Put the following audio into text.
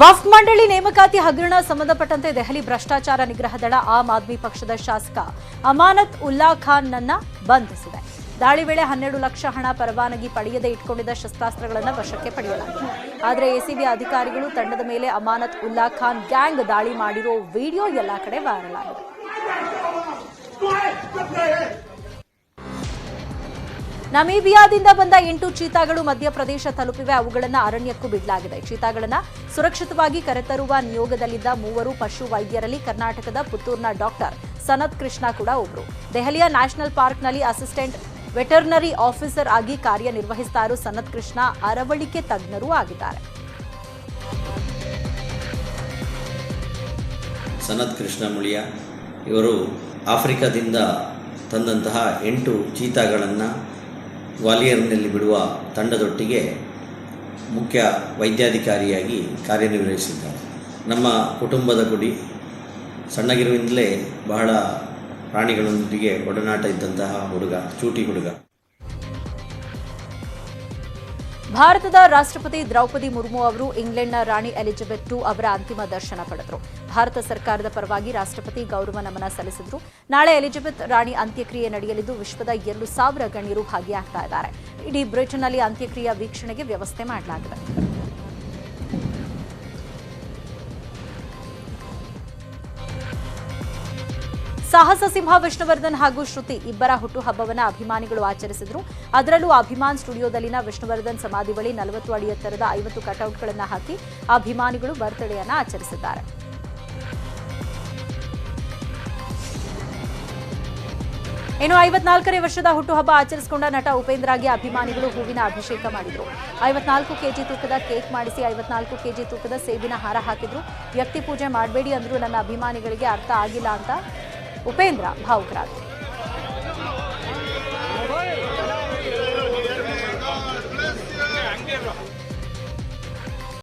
ವಫ್ ಮಂಡಳಿ ನೇಮಕಾತಿ ಹಗರಣ ಸಂಬಂಧಪಟ್ಟಂತೆ ದೆಹಲಿ ಭ್ರಷ್ಟಾಚಾರ ನಿಗ್ರಹ ದಳ ಆಮ್ ಆದ್ಮಿ ಪಕ್ಷದ ಶಾಸಕ ಅಮಾನತ್ ಉಲ್ಲಾ ಖಾನ್ ನನ್ನ ಬಂಧಿಸಿದೆ. ದಾಳಿ ವೇಳೆ ಹನ್ನೆರಡು ಲಕ್ಷ ಹಣ ಪರವಾನಗಿ ಪಡೆಯದೆ ಇಟ್ಕೊಂಡಿದ್ದ ಶಸ್ತ್ರಾಸ್ತ್ರಗಳನ್ನು ವಶಕ್ಕೆ ಪಡೆಯಲಾಗಿದೆ. ಆದರೆ ಎಸಿಬಿ ಅಧಿಕಾರಿಗಳು ತಂಡದ ಮೇಲೆ ಅಮಾನತ್ ಉಲ್ಲಾ ಖಾನ್ ಗ್ಯಾಂಗ್ ದಾಳಿ ಮಾಡಿರೋ ವಿಡಿಯೋ ಎಲ್ಲಾ ಕಡೆ ವೈರಲ್ ಆಗಿದೆ. ನಮೀಬಿಯಾದಿಂದ ಬಂದ ಎಂಟು ಚೀತಾಗಳು ಮಧ್ಯಪ್ರದೇಶ ತಲುಪಿವೆ. ಅವುಗಳನ್ನು ಅರಣ್ಯಕ್ಕೂ ಬಿಡಲಾಗಿದೆ. ಚೀತಾಗಳನ್ನು ಸುರಕ್ಷಿತವಾಗಿ ಕರೆತರುವ ನಿಯೋಗದಲ್ಲಿದ್ದ ಮೂವರು ಪಶು ವೈದ್ಯರಲ್ಲಿ ಕರ್ನಾಟಕದ ಪುತ್ತೂರ್ನ ಡಾಕ್ಟರ್ ಸನತ್ ಕೃಷ್ಣ ಕೂಡ ಒಬ್ಬರು ದೆಹಲಿಯ ನ್ಯಾಷನಲ್ ಪಾರ್ಕ್ನಲ್ಲಿ ಅಸಿಸ್ಟೆಂಟ್ ವೆಟರ್ನರಿ ಆಫೀಸರ್ ಆಗಿ ಕಾರ್ಯನಿರ್ವಹಿಸ್ತಾ ಸನತ್ ಕೃಷ್ಣ. ಅರವಳಿಕೆ ತಜ್ಞರೂ ಆಗಿದ್ದಾರೆ. ಸನತ್ ಕೃಷ್ಣ ಮುಳಿಯ, ಇವರು ಆಫ್ರಿಕಾದಿಂದ ತಂದಂತಹ ಎಂಟು ಚೀತಾಗಳನ್ನು ಗ್ವಾಲಿಯರ್ನಲ್ಲಿ ಬಿಡುವ ತಂಡದೊಟ್ಟಿಗೆ ಮುಖ್ಯ ವೈದ್ಯಾಧಿಕಾರಿಯಾಗಿ ಕಾರ್ಯನಿರ್ವಹಿಸಿದ್ದಾರೆ. ನಮ್ಮ ಕುಟುಂಬದ ಗುಡಿ ಸಣ್ಣಗಿರುವಿಂದಲೇ ಬಹಳ ಪ್ರಾಣಿಗಳೊಂದಿಗೆ ಒಡನಾಟ ಇದ್ದಂತಹ ಹುಡುಗ, ಚೂಟಿ ಹುಡುಗ. ಭಾರತದ ರಾಷ್ಟ್ರಪತಿ ದ್ರೌಪದಿ ಮುರ್ಮು ಅವರು ಇಂಗ್ಲೆಂಡ್ನ ರಾಣಿ ಎಲಿಜಬೆತ್ ಟು ಅವರ ಅಂತಿಮ ದರ್ಶನ ಪಡೆದರು. ಭಾರತ ಸರ್ಕಾರದ ಪರವಾಗಿ ರಾಷ್ಟ್ರಪತಿ ಗೌರವ ನಮನ ಸಲ್ಲಿಸಿದ್ರು. ನಾಳೆ ಎಲಿಜಬೆತ್ ರಾಣಿ ಅಂತ್ಯಕ್ರಿಯೆ ನಡೆಯಲಿದ್ದು, ವಿಶ್ವದ ಎರಡು ಸಾವಿರ ಗಣ್ಯರು ಭಾಗಿಯಾಗ್ತಾ ಇದ್ದಾರೆ. ಇಡೀ ಬ್ರಿಟನ್ನಲ್ಲಿ ಅಂತ್ಯಕ್ರಿಯೆ ವೀಕ್ಷಣೆಗೆ ವ್ಯವಸ್ಥೆ ಮಾಡಲಾಗಿದೆ. ಸಾಹಸ ಸಿಂಹ ವಿಷ್ಣುವರ್ಧನ್ ಹಾಗೂ ಶ್ರುತಿ ಇಬ್ಬರ ಹುಟ್ಟುಹಬ್ಬವನ್ನು ಅಭಿಮಾನಿಗಳು ಆಚರಿಸಿದ್ರು. ಅದರಲ್ಲೂ ಅಭಿಮಾನ್ ಸ್ಟುಡಿಯೋದಲ್ಲಿನ ವಿಷ್ಣುವರ್ಧನ್ ಸಮಾಧಿ ಬಳಿ ನಲವತ್ತು ಅಡಿ ಎತ್ತರದ ಐವತ್ತು ಕಟೌಟ್ಗಳನ್ನು ಹಾಕಿ ಅಭಿಮಾನಿಗಳು ಬರ್ತ್ಡೇಯನ್ನು ಆಚರಿಸಿದ್ದಾರೆ. ಇನ್ನು ಐವತ್ನಾಲ್ಕನೇ ವರ್ಷದ ಹುಟ್ಟುಹಬ್ಬ ಆಚರಿಸಿಕೊಂಡ ನಟ ಉಪೇಂದ್ರಗೆ ಅಭಿಮಾನಿಗಳು ಹೂವಿನ ಅಭಿಷೇಕ ಮಾಡಿದ್ರು. ಐವತ್ನಾಲ್ಕು ಕೆಜಿ ತೂಕದ ಕೇಕ್ ಮಾಡಿಸಿ ಐವತ್ನಾಲ್ಕು ಕೆಜಿ ತೂಕದ ಸೇಬಿನ ಹಾರ ಹಾಕಿದ್ರು. ವ್ಯಕ್ತಿ ಪೂಜೆ ಮಾಡಬೇಡಿ ಅಂದ್ರು ನನ್ನ ಅಭಿಮಾನಿಗಳಿಗೆ ಅರ್ಥ ಆಗಿಲ್ಲ ಅಂತ उपेंद्र भाऊकरात